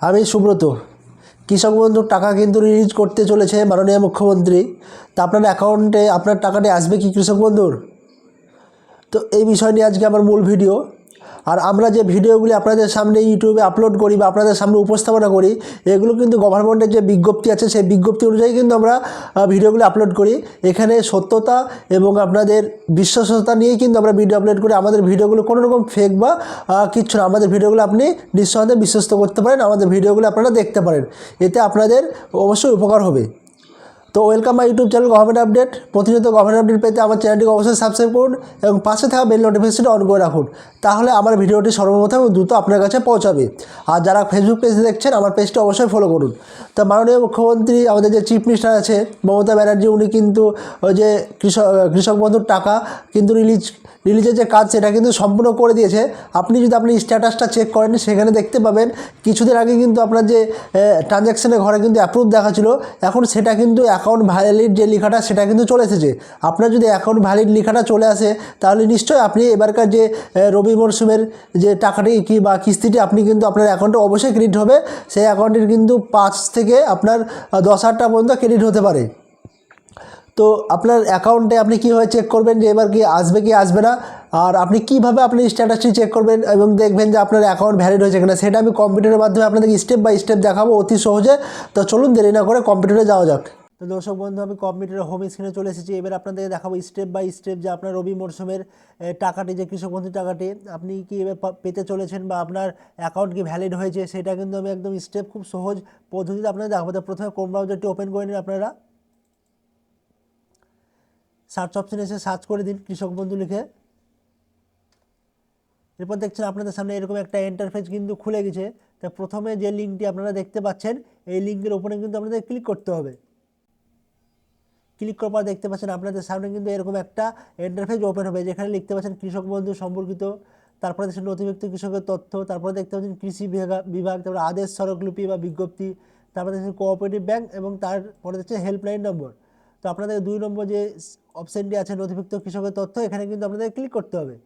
আমি সুব্রত। কৃষক বন্ধুর টাকা কিন্তু রিলিজ করতে চলেছে মাননীয় মুখ্যমন্ত্রী। তা আপনার অ্যাকাউন্টে আপনার টাকাটি আসবে কি কৃষক বন্ধুর? তো এই বিষয় নিয়ে আজকে আমার মূল ভিডিও আর আমরা যে ভিডিওগুলি আপনাদের সামনে ইউটিউবে আপলোড করি বা আপনাদের সামনে উপস্থাপনা করি, এগুলো কিন্তু গভর্নমেন্টের যে বিজ্ঞপ্তি আছে, সেই বিজ্ঞপ্তি অনুযায়ী কিন্তু আমরা ভিডিওগুলি আপলোড করি। এখানে সত্যতা এবং আপনাদের বিশ্বস্ততা নিয়েই কিন্তু আমরা ভিডিও আপলোড করি। আমাদের ভিডিওগুলো কোনো রকম ফেক বা কিচ্ছু না। আমাদের ভিডিওগুলো আপনি নিঃসন্দেহে বিশ্বস্ত করতে পারেন। আমাদের ভিডিওগুলো আপনারা দেখতে পারেন। এতে আপনাদের অবশ্যই উপকার হবে। তো welcome my YouTube channel government update প্রতিনিয়ত গভর্নমেন্ট আপডেট পেতে আমার চ্যানেলটিকে অবশ্যই সাবস্ক্রাইব করুন এবং পাশে থাকা বেল নোটিফিকেশনটি অন করে রাখুন। তাহলে আমার ভিডিওটি সর্বপ্রথম দ্রুত আপনার কাছে পৌঁছাবে। আর যারা ফেসবুক পেজ দেখছেন, আমার পেজটি অবশ্যই ফলো করুন। তো মাননীয় মুখ্যমন্ত্রী, আমাদের যে চিফ মিনিস্টার আছে, মমতা ব্যানার্জি, উনি কিন্তু ওই যে কৃষক কৃষক বন্ধুর টাকা কিন্তু রিলিজ রিলিজের যে কাজ, সেটা কিন্তু সম্পূর্ণ করে দিয়েছে। আপনি যদি আপনি স্ট্যাটাসটা চেক করেন, সেখানে দেখতে পাবেন, কিছুদিন আগে কিন্তু আপনার যে ট্রানজ্যাকশানের ঘরে কিন্তু অ্যাপ্রুভ দেখাচ্ছিল। এখন সেটা কিন্তু অ্যাকাউন্ট ভ্যালিড যে লেখাটা, সেটা কিন্তু চলে এসেছে। আপনার যদি অ্যাকাউন্ট ভ্যালিড লেখাটা চলে আসে, তাহলে নিশ্চয়ই আপনি এবারকার যে রবি মরশুমের যে টাকাটি কি বা কিস্তিটি, আপনি কিন্তু আপনার অ্যাকাউন্টে অবশ্যই ক্রেডিট হবে। সেই অ্যাকাউন্টের কিন্তু পাঁচ থেকে আপনার দশ হাজার টাকা পর্যন্ত ক্রেডিট হতে পারে। তো আপনার অ্যাকাউন্টে আপনি কীভাবে চেক করবেন যে এবার কি আসবে কি আসবে না? আর আপনি কীভাবে আপনি স্ট্যাটাসটি চেক করবেন এবং দেখবেন যে আপনার অ্যাকাউন্ট ভ্যালিড হয়েছে কিনা? সেটা আমি কম্পিউটারের মাধ্যমে আপনাদেরকে স্টেপ বাই স্টেপ দেখাবো অতি সহজে। তো চলুন দেরি না করে কম্পিউটারে যাওয়া যাক। তো দর্শক বন্ধু, আমি কম্পিউটারের হোম স্ক্রিনে চলে এসেছি। এবার আপনাদেরকে দেখাবো স্টেপ বাই স্টেপ যে আপনার রবি মরশুমের টাকাটি, যে কৃষক বন্ধু টাকাটি, আপনি কি এবার পেতে চলেছেন বা আপনার অ্যাকাউন্ট কি ভ্যালিড হয়েছে? সেটা কিন্তু আমি একদম স্টেপ খুব সহজ পদ্ধতিতে আপনাদের দেখাবো। তো প্রথমে ক্রোম ব্রাউজারটি ওপেন করে নিন আপনারা। সার্চ অপশনে এসে সার্চ করে দিন কৃষক বন্ধু লিখে। এরপর দেখছেন আপনাদের সামনে এরকম একটা ইন্টারফেস কিন্তু খুলে গেছে। তা প্রথমে যে লিঙ্কটি আপনারা দেখতে পাচ্ছেন, এই লিঙ্কের ওপরে কিন্তু আপনাদের ক্লিক করতে হবে। ক্লিক করার পর দেখতে পাচ্ছেন আপনাদের সামনে কিন্তু এরকম একটা ইন্টারফেস ওপেন হবে, যেখানে লিখতে পাচ্ছেন কৃষক বন্ধু সম্পর্কিত। তারপরে দেখছেন নথিভুক্ত কৃষকের তথ্য, তারপরে দেখতে পাচ্ছেন কৃষি বিভাগ তারপরে আদেশ স্মারকলিপি বা বিজ্ঞপ্তি, তারপরে দেখছেন কোঅপারেটিভ ব্যাংক এবং তারপরে দেখছেন হেল্পলাইন নম্বর তো আপনাদের দুই নম্বর যে অপশানটি আছে নথিভুক্ত কৃষকের তথ্য, এখানে কিন্তু আপনাদের ক্লিক করতে হবে।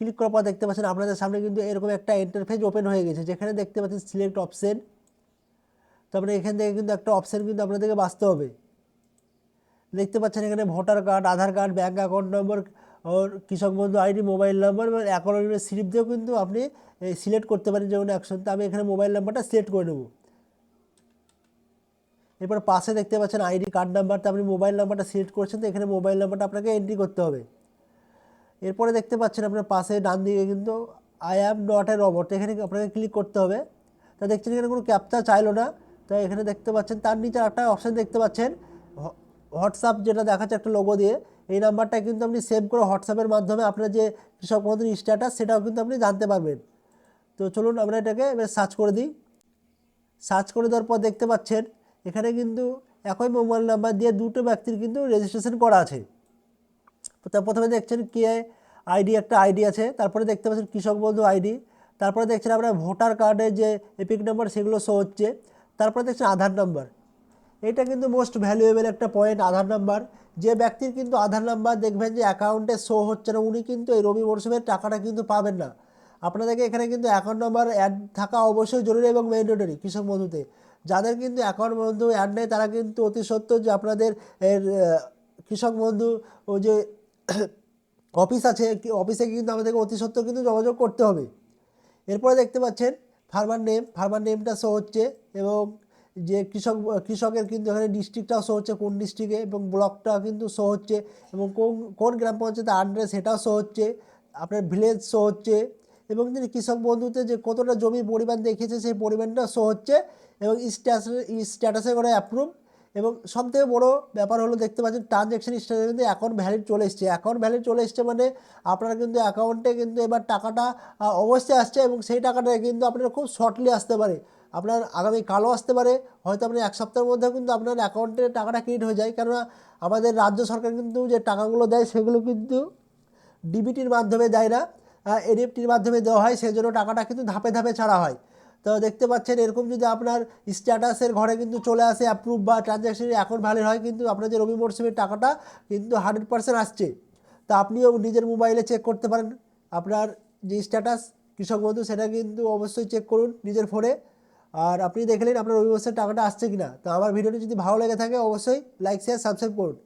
ক্লিক করার পর দেখতে পাচ্ছেন আপনাদের সামনে কিন্তু এরকম একটা ইন্টারফেস ওপেন হয়ে গেছে, যেখানে দেখতে পাচ্ছেন সিলেক্ট অপশন তারপরে এখান থেকে কিন্তু একটা অপশান কিন্তু আপনাদেরকে বাঁচতে হবে। দেখতে পাচ্ছেন এখানে voter card Aadhaar card bank account number or Krishak Bandhu ID mobile number এবং অ্যাকাউন্টের স্লিপ দিয়েও কিন্তু আপনি সিলেক্ট করতে পারেন যেমন অ্যাকশন তো আমি এখানে মোবাইল নাম্বারটা সিলেক্ট করে নেব। এরপর পাশে দেখতে পাচ্ছেন আইডি কার্ড নাম্বারটা, আপনি মোবাইল নাম্বারটা সিলেক্ট করছেন তো এখানে মোবাইল নাম্বারটা আপনাকে এন্ট্রি করতে হবে। এরপরে দেখতে পাচ্ছেন আপনার পাশে ডান দিকে কিন্তু I am not a robot এখানে আপনাকে ক্লিক করতে হবে। তা দেখছেন এখানে কোনো ক্যাপচা চাইলো না, তো এখানে দেখতে পাচ্ছেন তার নিচে একটা অপশান দেখতে পাচ্ছেন হোয়াটসঅ্যাপ যেটা দেখাচ্ছে একটা লোগো দিয়ে, এই নাম্বারটা কিন্তু আপনি সেভ করে হোয়াটসঅ্যাপের মাধ্যমে আপনার যে কৃষক বন্ধুর স্ট্যাটাস সেটাও কিন্তু আপনি জানতে পারবেন। তো চলুন আমরা এটাকে এবার সার্চ করে দিই। সার্চ করে দেওয়ার পর দেখতে পাচ্ছেন এখানে কিন্তু একই মোবাইল নাম্বার দিয়ে দুটো ব্যক্তির কিন্তু রেজিস্ট্রেশন করা আছে। তো প্রথমে দেখছেন কে, আইডি, একটা আইডি আছে, তারপরে দেখতে পাচ্ছেন কৃষক বন্ধু আইডি, তারপরে দেখছেন আপনার ভোটার কার্ডের যে এপিক নাম্বার সেগুলো শো হচ্ছে, তারপরে দেখছেন আধার নাম্বার এটা কিন্তু মোস্ট ভ্যালুয়েবল একটা পয়েন্ট আধার নাম্বার যে ব্যক্তির কিন্তু আধার নাম্বার দেখবেন যে অ্যাকাউন্টে শো হচ্ছে না, উনি কিন্তু এই রবি মরশুমের টাকাটা কিন্তু পাবেন না। আপনাদেরকে এখানে কিন্তু অ্যাকাউন্ট নাম্বার অ্যাড থাকা অবশ্যই জরুরি এবং ম্যান্ডেটরি কৃষক বন্ধুতে। যাদের কিন্তু অ্যাকাউন্ট বন্ধু অ্যাড নেই, তারা কিন্তু অতি সত্য যে আপনাদের এর কৃষক বন্ধু ও যে অফিস আছে অফিসে কিন্তু আমাদেরকে অতি সত্ত্ব কিন্তু যোগাযোগ করতে হবে। এরপরে দেখতে পাচ্ছেন ফার্মার নেম ফার্মার নেমটা শো হচ্ছে এবং যে কৃষক, কৃষকের কিন্তু এখানে ডিস্ট্রিক্টটাও শো হচ্ছে, কোন ডিস্ট্রিক্টে এবং ব্লকটাও কিন্তু শো হচ্ছে এবং কোন কোন গ্রাম পঞ্চায়েতে আন্ডারে সেটাও শো হচ্ছে। আপনার ভিলেজ শো হচ্ছে। এবং তিনি কৃষক বন্ধুতে যে কতটা জমি পরিমাণ দেখিয়েছে সেই পরিমাণটা শো হচ্ছে এবং স্ট্যাটাস স্ট্যাটাসে করে অ্যাপ্রুভ এবং সবথেকে বড় ব্যাপার হলো, দেখতে পাচ্ছেন ট্রানজ্যাকশন স্ট্যাটাসে কিন্তু অ্যাকাউন্ট ভ্যালিড চলে এসছে। অ্যাকাউন্ট ভ্যালিড চলে এসছে মানে আপনার কিন্তু অ্যাকাউন্টে কিন্তু এবার টাকাটা অবশ্যই আসছে এবং সেই টাকাটা কিন্তু আপনার খুব শর্টলি আসতে পারে। আপনার আগামী কালও আসতে পারে। হয়তো আপনি এক সপ্তাহের মধ্যে কিন্তু আপনার অ্যাকাউন্টে টাকাটা ক্রেডিট হয়ে যায়। কেননা আমাদের রাজ্য সরকার কিন্তু যে টাকাগুলো দেয়, সেগুলো কিন্তু ডিবিটির মাধ্যমে দেয় না। এনএফটির মাধ্যমে দেওয়া হয় সেই জন্য টাকাটা কিন্তু ধাপে ধাপে ছাড়া হয়। তো দেখতে পাচ্ছেন, এরকম যদি আপনার স্ট্যাটাসের ঘরে কিন্তু চলে আসে অ্যাপ্রুভ বা ট্রানজ্যাকশনের এখন ভ্যালিড হয়, কিন্তু আপনার যে রবি মরশুমের টাকাটা কিন্তু হান্ড্রেড পার্সেন্ট আসছে। তা আপনিও নিজের মোবাইলে চেক করতে পারেন। আপনার যে স্ট্যাটাস কৃষক বন্ধু, সেটা কিন্তু অবশ্যই চেক করুন নিজের ফোনে আর আপনি দেখলেন আপনার রবি মাসের টাকাটা আসছে কি না তো আমার ভিডিওটি যদি ভালো লেগে থাকে, অবশ্যই লাইক শেয়ার সাবস্ক্রাইব করুন।